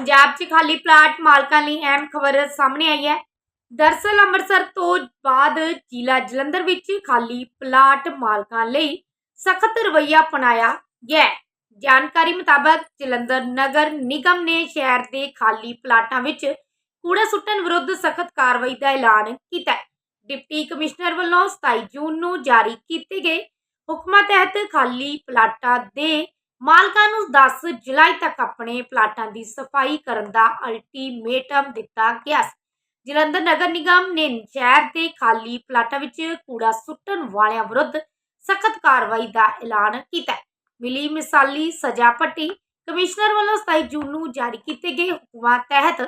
ਪੰਜਾਬ 'ਚ ਖਾਲੀ ਪਲਾਟ ਮਾਲਕਾਂ ਲਈ ਅਹਿਮ ਖਬਰ ਸਾਹਮਣੇ ਆਈ ਹੈ। ਦਰਸਲ ਅੰਮ੍ਰਿਤਸਰ ਤੋਂ ਬਾਅਦ ਜ਼ਿਲ੍ਹਾ ਜਲੰਧਰ ਵਿੱਚ ਖਾਲੀ ਪਲਾਟ ਮਾਲਕਾਂ ਲਈ ਸਖਤ ਰਵੱਈਆ ਅਪਣਾਇਆ ਗਿਆ ਜਾਣਕਾਰੀ ਮੁਤਾਬਕ ਜਲੰਧਰ ਨਗਰ ਨਿਗਮ ਨੇ ਸ਼ਹਿਰ ਦੇ ਖਾਲੀ ਪਲਾਟਾਂ ਵਿੱਚ ਕੂੜਾ ਸੁੱਟਣ ਵਿਰੁੱਧ ਸਖਤ ਕਾਰਵਾਈ ਦਾ ਐਲਾਨ ਕੀਤਾ ਹੈ। ਡਿਪਟੀ ਕਮਿਸ਼ਨਰ ਵੱਲੋਂ 27 ਜੂਨ ਨੂੰ ਜਾਰੀ ਕੀਤੇ ਗਏ ਹੁਕਮਾਂ ਤਹਿਤ ਖਾਲੀ ਪਲਾਟਾਂ ਦੇ ਮਾਲਕਾਂ ਨੂੰ 10 ਜੁਲਾਈ ਤੱਕ ਆਪਣੇ ਪਲਾਟਾਂ ਦੀ ਸਫ਼ਾਈ ਕਰਨ ਦਾ ਅਲਟੀਮੇਟਮ ਦਿੱਤਾ ਗਿਆ ਸੀ। ਜਲੰਧਰ ਨਗਰ ਨਿਗਮ ਨੇ ਸ਼ਹਿਰ ਦੇ ਖਾਲੀ ਪਲਾਟਾਂ ਵਿੱਚ ਕੂੜਾ ਸੁੱਟਣ ਵਾਲਿਆਂ ਵਿਰੁੱਧ ਸਖਤ ਕਾਰਵਾਈ ਦਾ ਐਲਾਨ ਕੀਤਾ ਮਿਲੀ ਮਿਸਾਲੀ ਸਜ਼ਾ ਪੱਟੀ ਕਮਿਸ਼ਨਰ ਵੱਲੋਂ 27 ਜੂਨ ਨੂੰ ਜਾਰੀ ਕੀਤੇ ਗਏ ਹੁਕਮਾਂ ਤਹਿਤ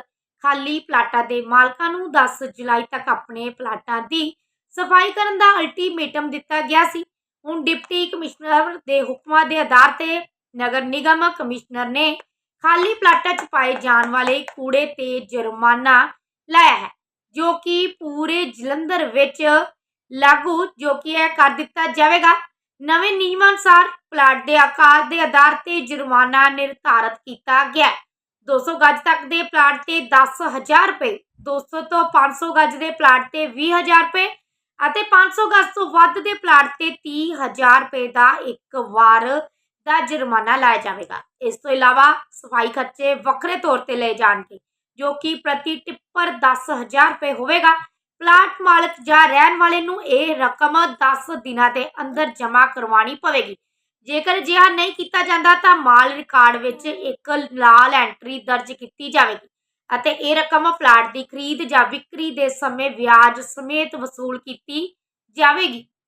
ਖਾਲੀ ਪਲਾਟਾਂ ਦੇ ਮਾਲਕਾਂ ਨੂੰ 10 ਜੁਲਾਈ ਤੱਕ ਆਪਣੇ ਪਲਾਟਾਂ ਦੀ ਸਫ਼ਾਈ ਕਰਨ ਦਾ ਅਲਟੀਮੇਟਮ ਦਿੱਤਾ ਗਿਆ ਸੀ। ਹੁਣ ਡਿਪਟੀ ਕਮਿਸ਼ਨਰ ਦੇ ਹੁਕਮਾਂ ਦੇ ਆਧਾਰ ਤੇ ਨਗਰ ਨਿਗਮ ਕਮਿਸ਼ਨਰ ਨੇ ਖਾਲੀ ਪਲਾਟਾਂ 'ਚ ਪਾਏ ਜਾਣ ਵਾਲੇ ਕੂੜੇ ਤੇ ਜੁਰਮਾਨਾ ਲਾਇਆ ਹੈ, ਜੋ ਕਿ ਪੂਰੇ ਜਲੰਧਰ ਵਿੱਚ ਲਾਗੂ, ਜੋ ਕਿ ਇਹ ਕਰ ਦਿੱਤਾ ਜਾਵੇਗਾ। ਨਵੇਂ ਨਿਯਮਾਂ ਅਨੁਸਾਰ ਪਲਾਟ ਦੇ ਆਕਾਰ ਦੇ ਆਧਾਰ ਤੇ ਜੁਰਮਾਨਾ ਨਿਰਧਾਰਤ ਕੀਤਾ ਗਿਆ ਹੈ। 200 ਗਜ ਤੱਕ ਦੇ ਪਲਾਟ ਤੇ 10000 ਰੁਪਏ 200 ਤੋਂ 500 ਗਜ ਦੇ ਪਲਾਟ ਤੇ 20000 ਰੁਪਏ ਅਤੇ 500 ਗਜ ਤੋਂ ਵੱਧ ਦੇ ਪਲਾਟ ਤੇ 30000 ਰੁਪਏ ਦਾ ਇੱਕ ਵਾਰ ਦਾ ਜੁਰਮਾਨਾ ਲਾਇਆ ਜਾਵੇਗਾ। ਇਸ ਤੋਂ ਇਲਾਵਾ ਸਫ਼ਾਈ ਖਰਚੇ ਵੱਖਰੇ ਤੌਰ ਤੇ ਲਏ ਜਾਣਗੇ, ਜੋ ਕਿ ਪ੍ਰਤੀ ਟਿੱਪਰ 10000 ਰੁਪਏ ਹੋਵੇਗਾ। ਪਲਾਟ ਮਾਲਕ ਜਾਂ ਰਹਿਣ ਵਾਲੇ ਨੂੰ ਇਹ ਰਕਮ 10 ਦਿਨਾਂ ਦੇ ਅੰਦਰ ਜਮ੍ਹਾਂ ਕਰਵਾਉਣੀ ਪਵੇਗੀ। ਜੇਕਰ ਅਜਿਹਾ ਨਹੀਂ ਕੀਤਾ ਜਾਂਦਾ ਤਾਂ ਮਾਲ ਰਿਕਾਰਡ ਵਿੱਚ ਇੱਕ ਲਾਲ ਐਂਟਰੀ ਦਰਜ ਕੀਤੀ ਜਾਵੇਗੀ ਅਤੇ ਇਹ ਰਕਮ ਪਲਾਟ ਦੀ ਖਰੀਦ ਜਾਂ ਵਿਕਰੀ ਦੇ ਸਮੇਂ ਵਿਆਜ ਸਮੇਤ ਵਸੂਲ ਕੀਤੀ ਜਾਵੇਗੀ।